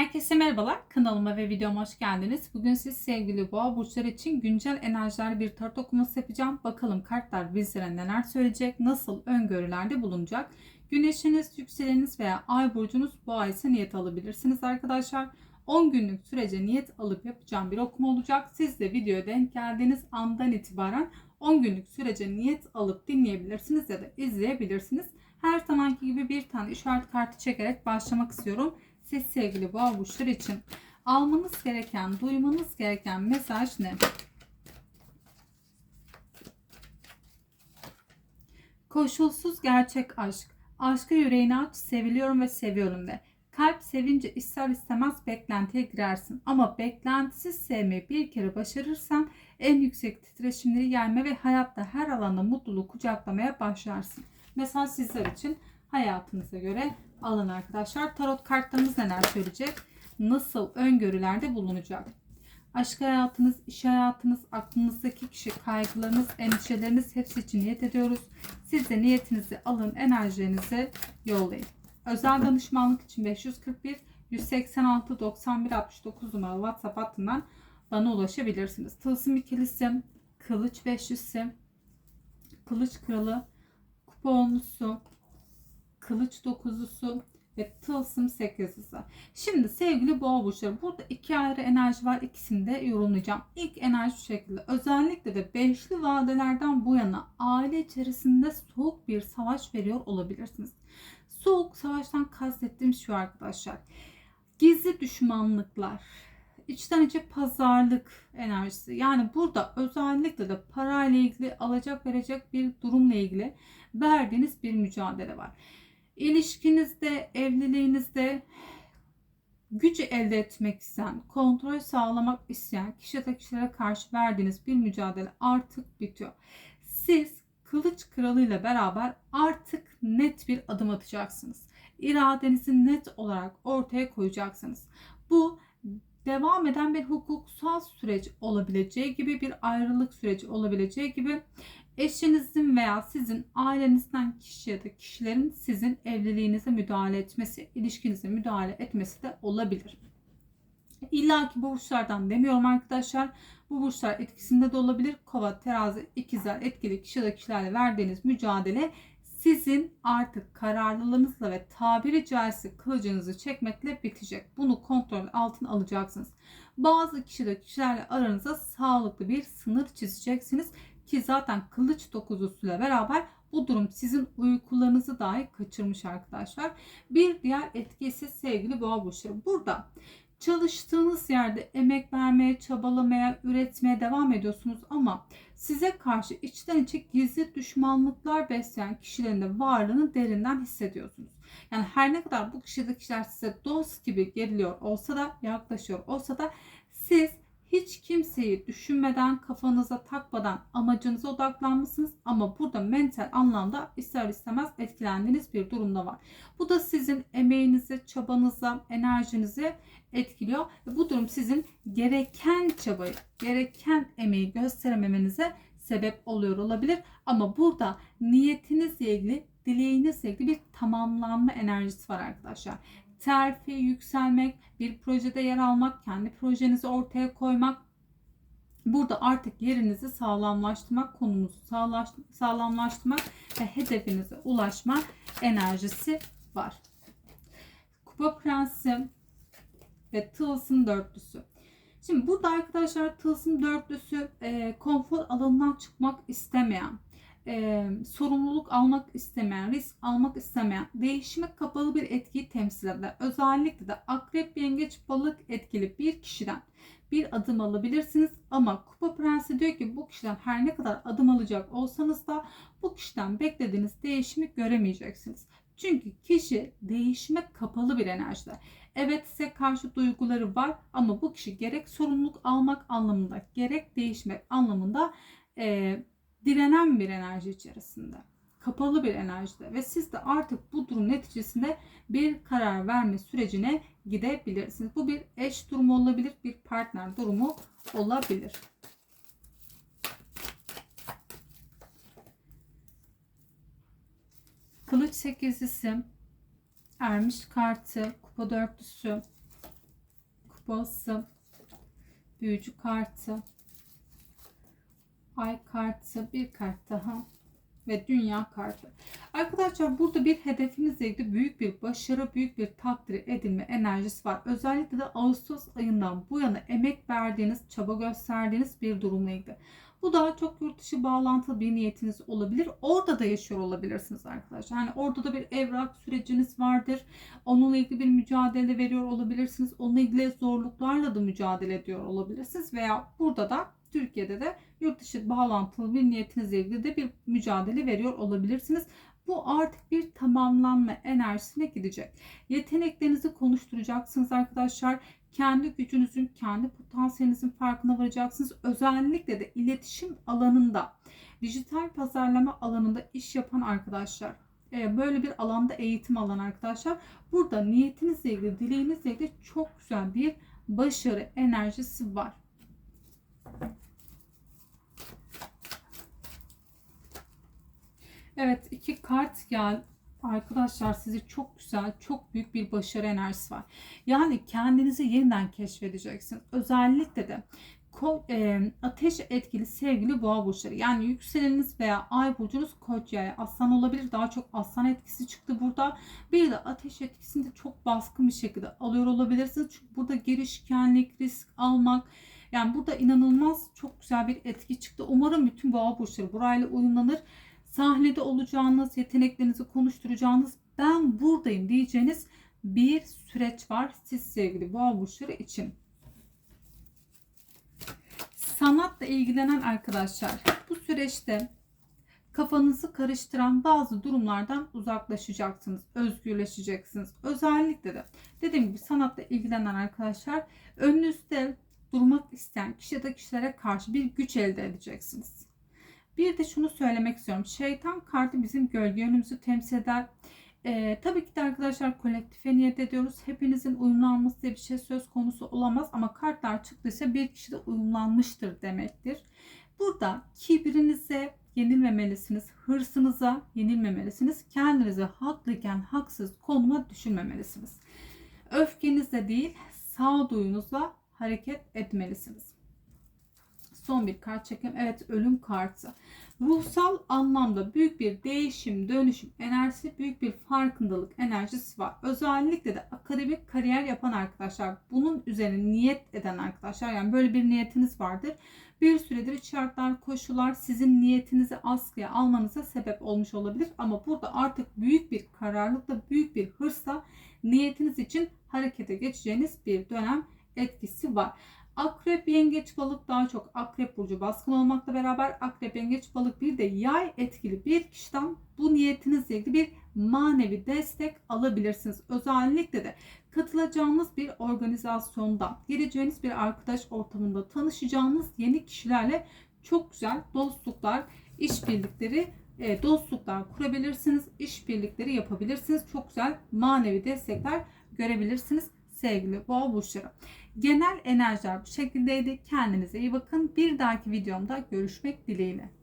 Herkese merhabalar. Kanalıma ve videoma hoş geldiniz. Bugün siz sevgili boğa burçları için güncel enerjiler bir tarot okuması yapacağım. Bakalım kartlar bizlere neler söyleyecek, nasıl öngörülerde bulunacak. Güneşiniz, yükseleniniz veya ay burcunuz boğa ise niyet alabilirsiniz arkadaşlar. 10 günlük sürece niyet alıp yapacağım bir okuma olacak. Siz de videoya denk geldiğiniz andan itibaren 10 günlük sürece niyet alıp dinleyebilirsiniz ya da izleyebilirsiniz. Her zamanki gibi bir tane işaret kartı çekerek başlamak istiyorum. Siz sevgili boğa burçları için almanız gereken, duymanız gereken mesaj ne? Koşulsuz gerçek aşk. Aşka yüreğini aç, seviliyorum ve seviyorum de. Kalp sevince ister istemez beklentiye girersin. Ama beklentisiz sevmeyi bir kere başarırsan en yüksek titreşimleri yerme ve hayatta her alanda mutluluğu kucaklamaya başlarsın. Mesaj sizler için hayatınıza göre alın arkadaşlar. Tarot kartlarımız neler söyleyecek? Nasıl öngörülerde bulunacak? Aşk hayatınız, iş hayatınız, aklınızdaki kişi, kaygılarınız, endişeleriniz hepsi için niyet ediyoruz. Siz de niyetinizi alın, enerjilerinizi yollayın. Özel danışmanlık için 541 186 91 69 numaralı WhatsApp hattından bana ulaşabilirsiniz. Tılsım ikilisi, kılıç beşlisi, kılıç kralı, kupa onlusu, kılıç dokuzlusu ve tılsım sekizlisi. Şimdi sevgili boğa burçları burada iki ayrı enerji var. İkisini de yorumlayacağım. İlk enerji şu şekilde. Özellikle de beşli vadelerden bu yana aile içerisinde soğuk bir savaş veriyor olabilirsiniz. Soğuk savaştan kastettiğim şu arkadaşlar. Gizli düşmanlıklar, içten içe pazarlık enerjisi. Yani burada özellikle de parayla ilgili alacak verecek bir durumla ilgili verdiğiniz bir mücadele var. İlişkinizde, evliliğinizde gücü elde etmek isteyen, kontrol sağlamak isteyen kişiye kişilere karşı verdiğiniz bir mücadele artık bitiyor. Siz kılıç kralıyla beraber artık net bir adım atacaksınız. İradenizi net olarak ortaya koyacaksınız. Bu devam eden bir hukuksal süreç olabileceği gibi bir ayrılık süreci olabileceği gibi eşinizin veya sizin ailenizden kişi ya da kişilerin sizin evliliğinize müdahale etmesi, ilişkinize müdahale etmesi de olabilir. İlla ki bu burçlardan demiyorum arkadaşlar. Bu burçlar etkisinde de olabilir. Kova, terazi, ikizler etkili kişi ya da kişilerle verdiğiniz mücadele sizin artık kararlılığınızla ve tabiri caizse kılıcınızı çekmekle bitecek. Bunu kontrol altına alacaksınız. Bazı kişi de kişilerle aranıza sağlıklı bir sınır çizeceksiniz ki zaten kılıç dokuzusuyla beraber bu durum sizin uykularınızı dahi kaçırmış arkadaşlar. Bir diğer etki ise sevgili boğa burçları. Burada çalıştığınız yerde emek vermeye, çabalamaya, üretmeye devam ediyorsunuz ama size karşı içten içe gizli düşmanlıklar besleyen kişilerin de varlığını derinden hissediyorsunuz. Yani her ne kadar bu kişide kişiler size dost gibi geliyor olsa da, yaklaşıyor olsa da siz hiç kimseyi düşünmeden, kafanıza takmadan amacınıza odaklanmışsınız ama burada mental anlamda ister istemez etkilendiğiniz bir durumda var. Bu da sizin emeğinizi, çabanıza, enerjinizi etkiliyor bu durum sizin gereken çabayı, gereken emeği gösterememenize sebep oluyor olabilir. Ama burada niyetinizle ilgili, dileğinizle ilgili bir tamamlanma enerjisi var arkadaşlar terfi, yükselmek, bir projede yer almak, kendi projenizi ortaya koymak. Burada artık yerinizi sağlamlaştırmak, konumuzu sağlamlaştırmak ve hedefinize ulaşma enerjisi var. Kupa Prensi ve Tılsım Dörtlüsü. Şimdi burada arkadaşlar Tılsım Dörtlüsü e, konfor alanından çıkmak istemeyen, e, sorumluluk almak istemeyen, risk almak istemeyen, değişime kapalı bir etkiyi temsil eder. Özellikle de akrep, yengeç, balık etkili bir kişiden bir adım alabilirsiniz. Ama Kupa Prensi diyor ki bu kişiden her ne kadar adım alacak olsanız da bu kişiden beklediğiniz değişimi göremeyeceksiniz. Çünkü kişi değişime kapalı bir enerjide. Evet size karşı duyguları var ama bu kişi gerek sorumluluk almak anlamında gerek değişmek anlamında e, direnen bir enerji içerisinde. Kapalı bir enerjide ve siz de artık bu durum neticesinde bir karar verme sürecine gidebilirsiniz. Bu bir eş durumu olabilir, bir partner durumu olabilir. Kılıç sekizlisi, ermiş kartı, kupa dörtlüsü, kupası, büyücü kartı, ay kartı, bir kart daha ve dünya kartı. Arkadaşlar burada bir hedefinizle ilgili büyük bir başarı, büyük bir takdir edilme enerjisi var. Özellikle de Ağustos ayından bu yana emek verdiğiniz, çaba gösterdiğiniz bir durumla. Bu daha çok yurt dışı bağlantılı bir niyetiniz olabilir. Orada da yaşıyor olabilirsiniz arkadaşlar. Yani orada da bir evrak süreciniz vardır. Onunla ilgili bir mücadele veriyor olabilirsiniz. Onunla ilgili zorluklarla da mücadele ediyor olabilirsiniz. Veya burada da Türkiye'de de yurt dışı bağlantılı bir niyetinizle ilgili de bir mücadele veriyor olabilirsiniz. Bu artık bir tamamlanma enerjisine gidecek. Yeteneklerinizi konuşturacaksınız arkadaşlar. Kendi gücünüzün, kendi potansiyelinizin farkına varacaksınız. Özellikle de iletişim alanında, dijital pazarlama alanında iş yapan arkadaşlar, e, böyle bir alanda eğitim alan arkadaşlar. Burada niyetinizle ilgili, dileğinizle ilgili çok güzel bir başarı enerjisi var. Evet iki kart gel. Arkadaşlar sizi çok güzel, çok büyük bir başarı enerjisi var. Yani kendinizi yeniden keşfedeceksiniz. Özellikle de e, ateş etkili sevgili boğa burçları. Yani yükseleniniz veya ay burcunuz koç yaya aslan olabilir. Daha çok aslan etkisi çıktı burada. Bir de ateş etkisini de çok baskın bir şekilde alıyor olabilirsiniz. Çünkü burada girişkenlik, risk almak, yani burada inanılmaz çok güzel bir etki çıktı. Umarım bütün boğa burçları burayla uyumlanır sahnede olacağınız, yeteneklerinizi konuşturacağınız, ben buradayım diyeceğiniz bir süreç var siz sevgili boğa burçları için. Sanatla ilgilenen arkadaşlar bu süreçte kafanızı karıştıran bazı durumlardan uzaklaşacaksınız, özgürleşeceksiniz. Özellikle de dediğim gibi sanatla ilgilenen arkadaşlar önünüzde durmak isteyen kişi ya kişilere karşı bir güç elde edeceksiniz. Bir de şunu söylemek istiyorum. Şeytan kartı bizim gölge yönümüzü temsil eder. Ee, tabii ki de arkadaşlar kolektife niyet ediyoruz. Hepinizin uyumlanması diye bir şey söz konusu olamaz ama kartlar çıktıysa bir kişi de uyumlanmıştır demektir. Burada kibrinize yenilmemelisiniz, hırsınıza yenilmemelisiniz, kendinizi haklıyken haksız konuma düşürmemelisiniz. Öfkenizle değil, sağduyunuzla hareket etmelisiniz. Son bir kart çekelim. Evet ölüm kartı. Ruhsal anlamda büyük bir değişim, dönüşüm enerjisi, büyük bir farkındalık enerjisi var. Özellikle de akademik kariyer yapan arkadaşlar, bunun üzerine niyet eden arkadaşlar, yani böyle bir niyetiniz vardır. Bir süredir şartlar, koşullar sizin niyetinizi askıya almanıza sebep olmuş olabilir. Ama burada artık büyük bir kararlılıkla, büyük bir hırsla niyetiniz için harekete geçeceğiniz bir dönem etkisi var. Akrep, yengeç, balık daha çok akrep burcu baskın olmakla beraber akrep, yengeç, balık bir de yay etkili bir kişiden bu niyetinizle ilgili bir manevi destek alabilirsiniz. Özellikle de katılacağınız bir organizasyonda, geleceğiniz bir arkadaş ortamında tanışacağınız yeni kişilerle çok güzel dostluklar, işbirlikleri e, dostluklar kurabilirsiniz, işbirlikleri yapabilirsiniz. Çok güzel manevi destekler görebilirsiniz sevgili boğa burçları. Genel enerjiler bu şekildeydi. Kendinize iyi bakın. Bir dahaki videomda görüşmek dileğiyle.